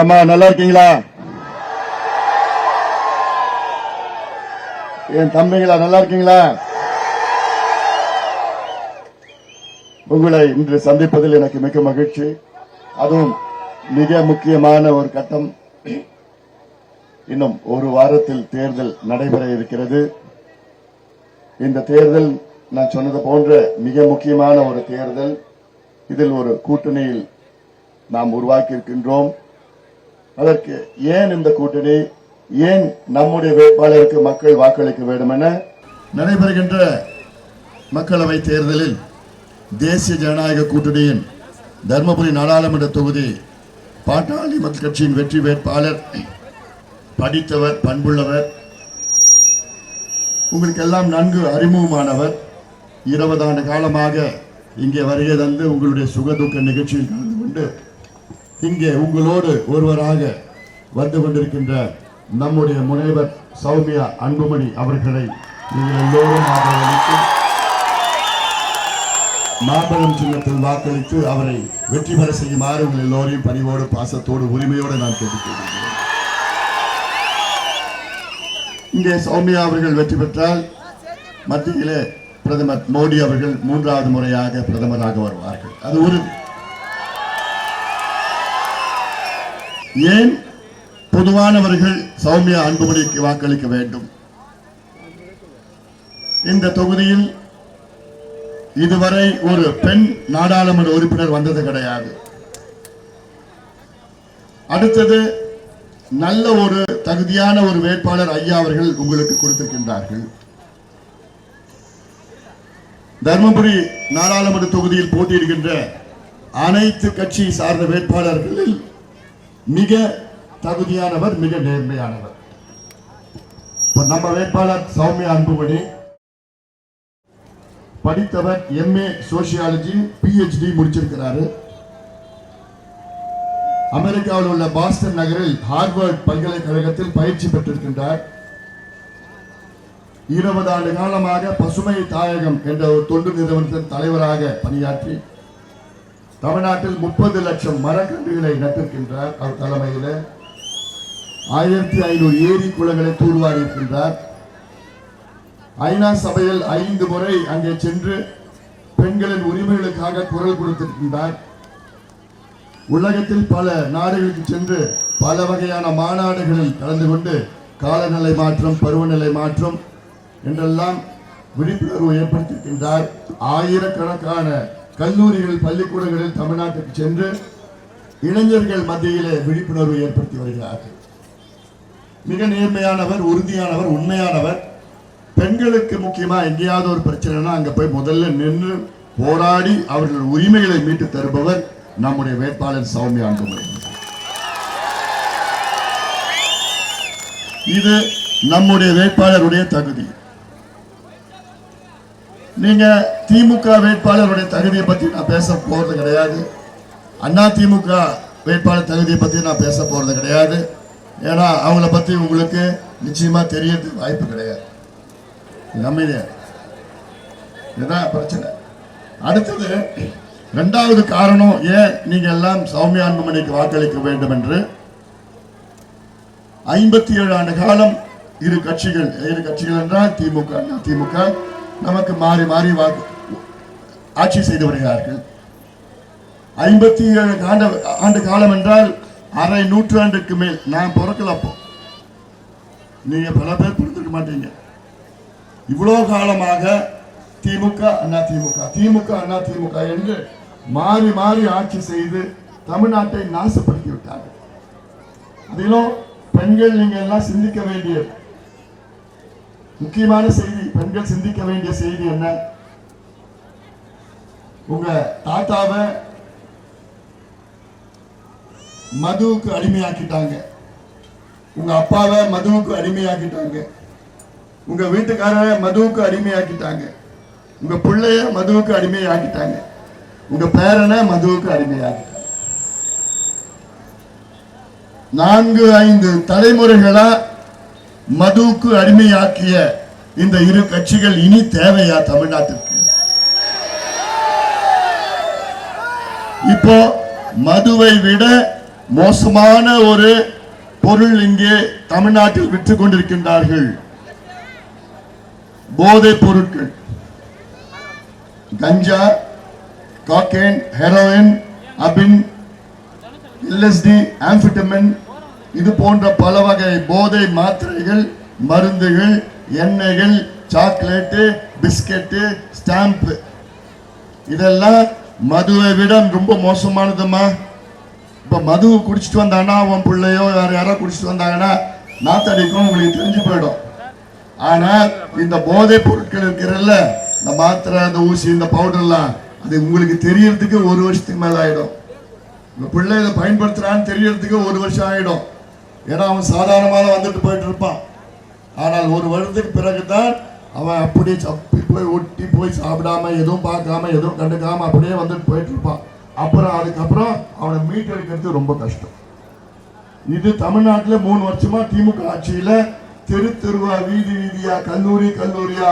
நம்ம நல்லா இருக்கீங்களா? என் தம்பிங்களா நல்லா இருக்கீங்களா? உங்களை இன்று சந்திப்பதில் எனக்கு மிக மகிழ்ச்சி. அதுவும் மிக முக்கியமான ஒரு கட்டம். இன்னும் ஒரு வாரத்தில் தேர்தல் நடைபெற இருக்கிறது. இந்த தேர்தல் நான் சொன்னது போன்ற மிக முக்கியமான ஒரு தேர்தல். இதில் ஒரு கூட்டணியில் நாம் உருவாக்கி இருக்கின்றோம் அதற்கு ஏன் இந்த கூட்டணி ஏன் நம்முடைய வேட்பாளருக்கு மக்கள் வாக்களிக்க வேண்டும் என நடைபெறுகின்ற மக்களவை தேர்தலில் தேசிய ஜனநாயக கூட்டணியின் தர்மபுரி நாடாளுமன்ற தொகுதி பாட்டாளி மக்கள் கட்சியின் வெற்றி வேட்பாளர் படித்தவர் பண்புள்ளவர் உங்களுக்கெல்லாம் நன்கு அறிமுகமானவர் இருபது ஆண்டு காலமாக இங்கே வருகை தந்து உங்களுடைய சுகதுக்க நிகழ்ச்சியில் கலந்து கொண்டு இங்கே உங்களோடு ஒருவராக வந்து கொண்டிருக்கின்ற நம்முடைய முனைவர் சௌமியா அன்புமணி அவர்களை நீங்கள் எல்லோரும் ஆதரவளித்து மாபெரும் சின்னத்தில் வாக்களித்து அவரை வெற்றி பெற செய்யுமாறு உங்கள் எல்லோரையும் பணிவோடு பாசத்தோடு உரிமையோடு நான் கேட்டுக்கொள்கிறேன். இங்கே சௌமியா அவர்கள் வெற்றி பெற்றால் மத்தியிலே பிரதமர் மோடி அவர்கள் மூன்றாவது முறையாக பிரதமராக வருவார்கள். அது உறுதி. ஏன் பொதுவானவர்கள் சௌமியா அன்புமணிக்கு வாக்களிக்க வேண்டும்? இந்த தொகுதியில் இதுவரை ஒரு பெண் நாடாளுமன்ற உறுப்பினர் வந்தது கிடையாது. அடுத்தது நல்ல ஒரு தகுதியான ஒரு வேட்பாளர் ஐயா அவர்கள் உங்களுக்கு கொடுத்திருக்கின்றார்கள். தர்மபுரி நாடாளுமன்ற தொகுதியில் போட்டியிடுகின்ற அனைத்து கட்சி சார்ந்த வேட்பாளர்களில் மிக தகுதியானவர் மிக நேர்மையானவர். நம்ம வேட்பாளர் சௌமியா அன்புமணி. படித்தவர் எம்ஏ சோசியாலஜி பிஹெச்டி முடிச்சிருக்கிறாரு. அமெரிக்காவில் உள்ள பாஸ்டன் நகரில் ஹார்வர்ட் பல்கலைக்கழகத்தில் பயிற்சி பெற்றிருக்கின்றார். இருபது ஆண்டு காலமாக பசுமை தாயகம் என்ற ஒரு தொண்டு நிறுவனத்தின் தலைவராக பணியாற்றி தமிழ்நாட்டில் முப்பது லட்சம் மரக்கன்றுகளை நட்டிருக்கின்றார் அவர் தலைமையில். ஆயிரத்தி ஐநூறு ஏரி குளங்களை தூர்வாரி இருக்கின்றார். ஐநா சபையில் ஐந்து முறை அங்கே சென்று பெண்களின் உரிமைகளுக்காக குரல் கொடுத்திருக்கின்றார். உலகத்தில் பல நாடுகளுக்கு சென்று பல வகையான மாநாடுகளில் கலந்து கொண்டு காலநிலை மாற்றம் பருவநிலை மாற்றம் என்றெல்லாம் விழிப்புணர்வு ஏற்படுத்தியிருக்கின்றார். ஆயிரக்கணக்கான கல்லூரிகள் பள்ளிக்கூடங்களில் தமிழ்நாட்டுக்கு சென்று இளைஞர்கள் மத்தியிலே விழிப்புணர்வு ஏற்படுத்தி வருகிறார்கள். மிக நேர்மையானவர் உறுதியானவர் உண்மையானவர். பெண்களுக்கு முக்கியமாக எங்கேயாவது ஒரு பிரச்சனைனா அங்கே போய் முதல்ல நின்று போராடி அவர்கள் உரிமைகளை மீட்டு தருபவர் நம்முடைய வேட்பாளர் சௌமியா அன்புமணி. இது நம்முடைய வேட்பாளருடைய தகுதி. நீங்க திமுக வேட்பாளருடைய தகுதியை பத்தி நான் பேச போறது கிடையாது. அண்ணா திமுக வேட்பாளர் தகுதியை பத்தி நான் பேச போறது கிடையாது. ஏன்னா அவங்கள பத்தி உங்களுக்கு நிச்சயமா தெரியறதுக்கு வாய்ப்பு கிடையாது. அமைதியா? இதுதான் பிரச்சனை. அடுத்தது ரெண்டாவது காரணம் ஏன் நீங்க எல்லாம் சௌமியா அன்புமணிக்கு வாக்களிக்க வேண்டும் என்று ஐம்பத்தி ஏழு ஆண்டு காலம் இரு கட்சிகள் இரு கட்சிகள் என்றால் திமுக அண்ணா திமுக. நமக்கு மாறி மாறி ஆட்சி செய்து வருகிறார்கள். ஐம்பத்தி ஏழு ஆண்டு ஆண்டு காலம் என்றால் அரை நூற்றாண்டுக்கு மேல். நான் பிறக்கல அப்போ. நீங்க பல பேர் பிறந்திருக்க மாட்டீங்க. இவ்வளோ காலமாக திமுக அண்ணா திமுக திமுக அண்ணா திமுக என்று மாறி மாறி ஆட்சி செய்து தமிழ்நாட்டை நாசப்படுத்தி விட்டார்கள். அதிலும் பெண்கள் நீங்க எல்லாம் சிந்திக்க வேண்டிய முக்கியமான செய்தி பெண்கள் சிந்திக்க வேண்டிய செய்தி என்ன? உங்க தாத்தாவை மதுவுக்கு அடிமையாக்கிட்டாங்க. உங்க அப்பாவை மதுவுக்கு அடிமையாக்கிட்டாங்க. உங்க வீட்டுக்காரரை மதுவுக்கு அடிமையாக்கிட்டாங்க. உங்க பிள்ளைய மதுவுக்கு அடிமையாக்கிட்டாங்க. உங்க பேரனை மதுவுக்கு அடிமையாக்கிட்டாங்க. நான்கு ஐந்து தலைமுறைகளா மதுவுக்கு அடிமையாக்கிய இந்த இரு கட்சிகள் இனி தேவையா தமிழ்நாட்டிற்கு? இப்போ மதுவை விட மோசமான ஒரு பொருள் இங்கே தமிழ்நாட்டில் விற்று கொண்டிருக்கின்றார்கள். போதைப் பொருட்கள். கஞ்சா காக்கேன் ஹெரோயின் அபின் எல்எஸ்டி ஆம்பிட்டமின் இது போன்ற பல வகை போதை மாத்திரைகள் மருந்துகள் எண்ணெய்கள் சாக்லேட்டு பிஸ்கெட்டு ஸ்டாம்ப்பு இதெல்லாம் மதுவை விட ரொம்ப மோசமானதும்மா. இப்போ மது குடிச்சிட்டு வந்தாங்கன்னா அவன் பிள்ளையோ வேற யாரோ குடிச்சிட்டு வந்தாங்கன்னா நாத்தடிக்கும் உங்களுக்கு தெரிஞ்சு போயிடும். ஆனால் இந்த போதைப் பொருட்கள் இருக்கிறல்ல இந்த மாத்திரை இந்த ஊசி இந்த பவுடர்லாம் அது உங்களுக்கு தெரியறதுக்கு ஒரு வருஷத்துக்கு மேலே ஆகிடும் இந்த பிள்ளை இதை பயன்படுத்துகிறான்னு தெரியறதுக்கு ஒரு வருஷம் ஆகிடும் ஏன்னா அவன் சாதாரணமாக வந்துட்டு போயிட்டு இருப்பான். ஆனால் ஒரு வருடத்துக்கு பிறகுதான் அவன் அப்படியே சப்பி போய் ஒட்டி போய் சாப்பிடாம எதுவும் பார்க்காம எதுவும் கண்டுக்காம அப்படியே வந்துட்டு போயிட்டு இருப்பான். அப்புறம் அதுக்கப்புறம் அவனை மீட்டெடுக்கிறது ரொம்ப கஷ்டம். இது தமிழ்நாட்டில் மூணு வருஷமா திமுக ஆட்சியில தெரு தெருவா வீதி வீதியா கல்லூரி கல்லூரியா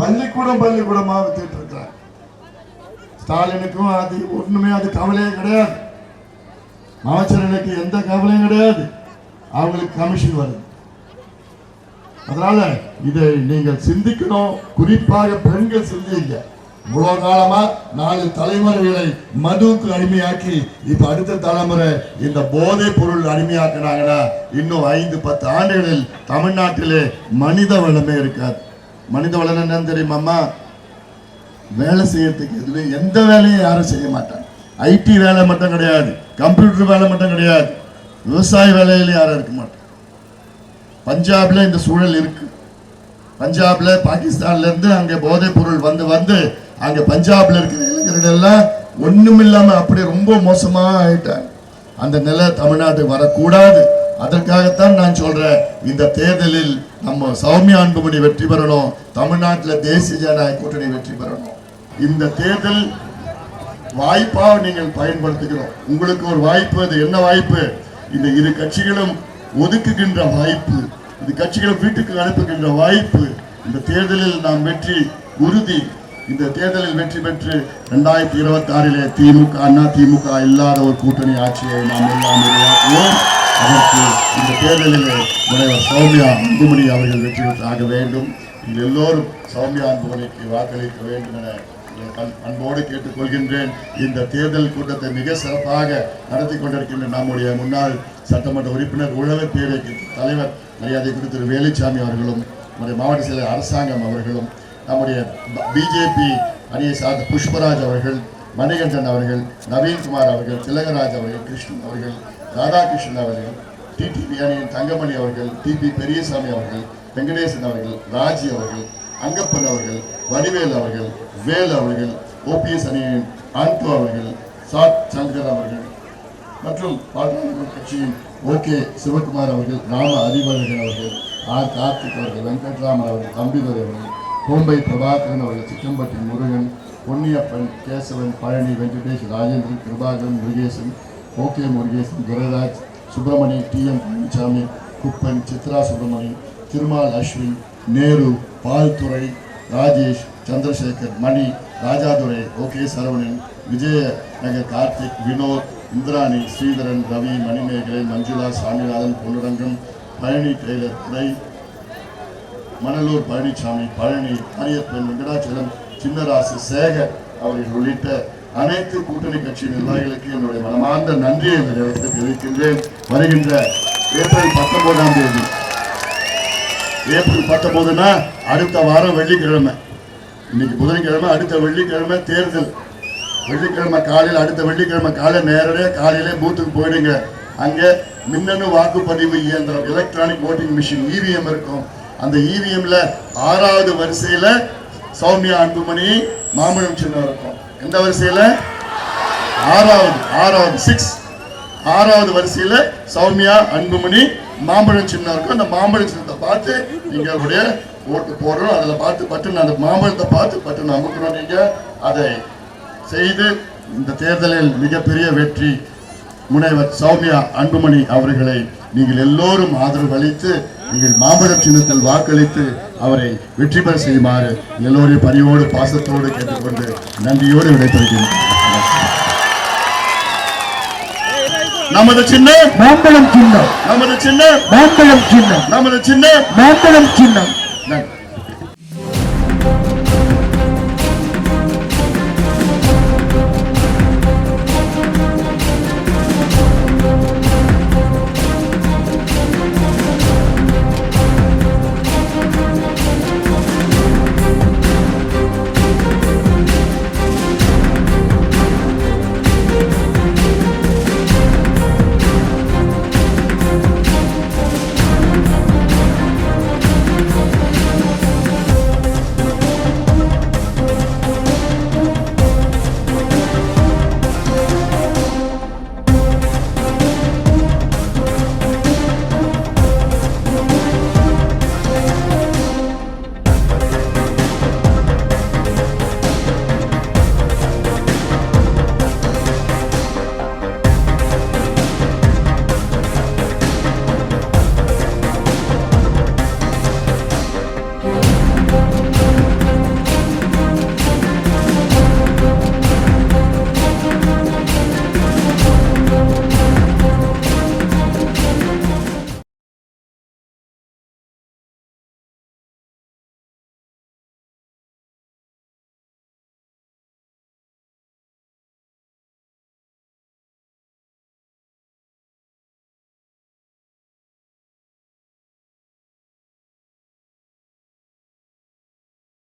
பள்ளிக்கூடம் பள்ளிக்கூடமா வித்துட்டு இருக்கிறார் ஸ்டாலினுக்கும் அது ஒண்ணுமே அது கவலையே கிடையாது. அமைச்சர்களுக்கு எந்த கவலையும் கிடையாது. அவங்களுக்கு கமிஷன் வருது. அதனால இதை நீங்கள் சிந்திக்கணும். குறிப்பாக பெண்கள் சிந்திங்க இவ்வளவு காலமா நாலு தலைமுறைகளை மதுவுக்கு அடிமையாக்கி இப்ப அடுத்த தலைமுறை இந்த போதை பொருள் அடிமையாக்குனாங்கன்னா இன்னும் ஐந்து பத்து ஆண்டுகளில் தமிழ்நாட்டிலே மனித வளமே இருக்காது. மனித வளம் என்னன்னு தெரியுமாம்மா வேலை செய்யறதுக்கு எதுவுமே எந்த வேலையும் யாரும் செய்ய மாட்டாங்க. ஐடி வேலை மட்டும் கிடையாது கம்ப்யூட்டர் வேலை மட்டும் கிடையாது விவசாய வேலையில யாரும் இருக்க மாட்டாங்க. பஞ்சாப்ல இந்த சூழல் இருக்கு. பஞ்சாப்ல பாகிஸ்தான்ல இருந்து அங்க போதைப் பொருள் வந்து வந்து அங்க பஞ்சாப்ல இருக்கிற இளைஞர்கள் எல்லாம் ஒண்ணும் இல்லாம அப்படியே ரொம்ப மோசமா ஆயிட்டாங்க. அந்த நிலை தமிழ்நாட்டுக்கு வரக்கூடாது. அதற்காகத்தான் நான் சொல்றேன் இந்த தேர்தலில் நம்ம சௌமியா அன்புமணி வெற்றி பெறணும் தமிழ்நாட்டில் தேசிய ஜனநாயக கூட்டணி வெற்றி பெறணும். இந்த தேர்தல் வாய்ப்பாக நீங்கள் பயன்படுத்துகிறோம். உங்களுக்கு ஒரு வாய்ப்பு அது என்ன வாய்ப்பு? இந்த இரு கட்சிகளும் ஒதுக்குகின்ற வாய்ப்பு இந்த கட்சிகளை வீட்டுக்கு அனுப்புகின்ற வாய்ப்பு இந்த தேர்தலில் நாம் வெற்றி உறுதி இந்த தேர்தலில் வெற்றி பெற்று இரண்டாயிரத்தி இருபத்தி ஆறிலே திமுக அண்ணா திமுக இல்லாத ஒரு கூட்டணி ஆட்சியை நாம் எல்லாம் உருவாக்குவோம். அதற்கு இந்த தேர்தலில் முனைவர் சௌமியா அன்புமணி அவர்கள் வெற்றி பெற்றாக வேண்டும். எல்லோரும் சௌமியா அன்புமணிக்கு வாக்களிக்க வேண்டும் என அன்போடு கேட்டுக்கொள்கின்றேன். இந்த தேர்தல் கூட்டத்தை மிக சிறப்பாக நடத்தி கொண்டிருக்கின்ற நம்முடைய முன்னாள் சட்டமன்ற உறுப்பினர் உழவர் பேரவைக்கு தலைவர் மரியாதைக்குரிய திரு வேலுச்சாமி அவர்களும் நம்முடைய மாவட்ட செயலர் அரசாங்கம் அவர்களும் நம்முடைய பிஜேபி அணியை சார்ந்த புஷ்பராஜ் அவர்கள் மணிகண்டன் அவர்கள் நவீன்குமார் அவர்கள் திலகராஜ் அவர்கள் கிருஷ்ணன் அவர்கள் ராதாகிருஷ்ணன் அவர்கள் டிடிபி அணியின் தங்கமணி அவர்கள் டிபி பெரியசாமி அவர்கள் வெங்கடேசன் அவர்கள் ராஜி அவர்கள் அங்கப்பன் அவர்கள் வடிவேல் அவர்கள் வேல் அவர்கள் ஓபிஎஸ் அணியின் ஆண்டோ அவர்கள் சாத் சங்கர் அவர்கள் மற்றும் பாட்டாளி கட்சியின் ஓகே சிவகுமார் அவர்கள் ராம அறிவழகன் அவர்கள் ஆர் கார்த்திக் அவர்கள் வெங்கட்ராமன் அவர்கள் தம்பிதுரை அவர்கள் கோம்பை பிரபாகரன் அவர்கள் Chikkampatti Murugan Ponniappan Kesavan Palani Venkatesh Rajendran Kirubakaran Murugesan okay Murugesan Durairaj Subramani T M Palanisamy Kuppan Chitra Subramani Thirumal Ashwin Nehru Palthurai Rajesh Chandrasekar Mani Rajadurai okay Saravanan Vijaya Nagar Karthik Vinoth Indirani Sridharan Ravi Manimegalai Manjula Saminathan Ponnurangam Palani tailor Thurai Manalur Palanisamy Palani Mariyappan Venkatachalam Chinnarasu Sekar அவர்கள் உள்ளிட்ட அனைத்து கூட்டணி கட்சி நிர்வாகிகளுக்கு என்னுடைய மனமார்ந்த நன்றியை இந்த நேரத்தில் தெரிவிக்கின்றேன். வருகின்ற ஏப்ரல் பத்தொன்பதாம் தேதி. ஏப்ரல் பத்தொன்பதுனா அடுத்த வாரம் வெள்ளிக்கிழமை. இன்னைக்கு புதன்கிழமை அடுத்த வெள்ளிக்கிழமை தேர்தல். வெள்ளிக்கிழமை காலையில் அடுத்த வெள்ளிக்கிழமை காலை நேரடியாக காலையிலே பூத்துக்கு போயிடுங்க. அங்கே மின்னணு வாக்குப்பதிவு இயந்திரம் எலக்ட்ரானிக் ஓட்டிங் மிஷின் இவிஎம் இருக்கும். அந்த இவிஎம்ல ஆறாவது வரிசையில சௌமியா அன்புமணி மாம்பழம் சின்னம் இருக்கும். எந்த வரிசையில? ஆறாவது ஆறாவது சிக்ஸ் ஆறாவது வரிசையில சௌமியா அன்புமணி மாம்பழம் சின்னம் இருக்கும். அந்த மாம்பழம் சின்னத்தை பார்த்து நீங்க ஓட்டு போடுறோம். அதில் பார்த்து பட்டன் அந்த மாம்பழத்தை பார்த்து பட்டன் அமுக்கணும் நீங்க அதை செய்து இந்த தேர்தலில் மிகப்பெரிய வெற்றி முனைவர் சௌமியா அன்புமணி அவர்களை நீங்கள் எல்லோரும் ஆதரவு அளித்து நீங்கள் மாம்பழம் சின்னத்தில் வாக்களித்து அவரை வெற்றி பெற செய்யுமாறு எல்லோரையும் பணியோடு பாசத்தோடு கேட்டுக்கொண்டு நன்றியோடு விடைபெறுகிறேன்? நமது சின்னம் மாம்பழம் சின்னம். நமது சின்னம் மாம்பழம் சின்னம். நமது சின்னம் மாம்பழம் சின்னம். நன்றி